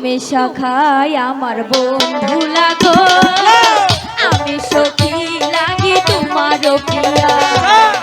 তুমি সখাই আমার বন্ধু লাগো। হ্যাঁ। আমি সখী লাগি তোমার প্রিয়া। হ্যাঁ।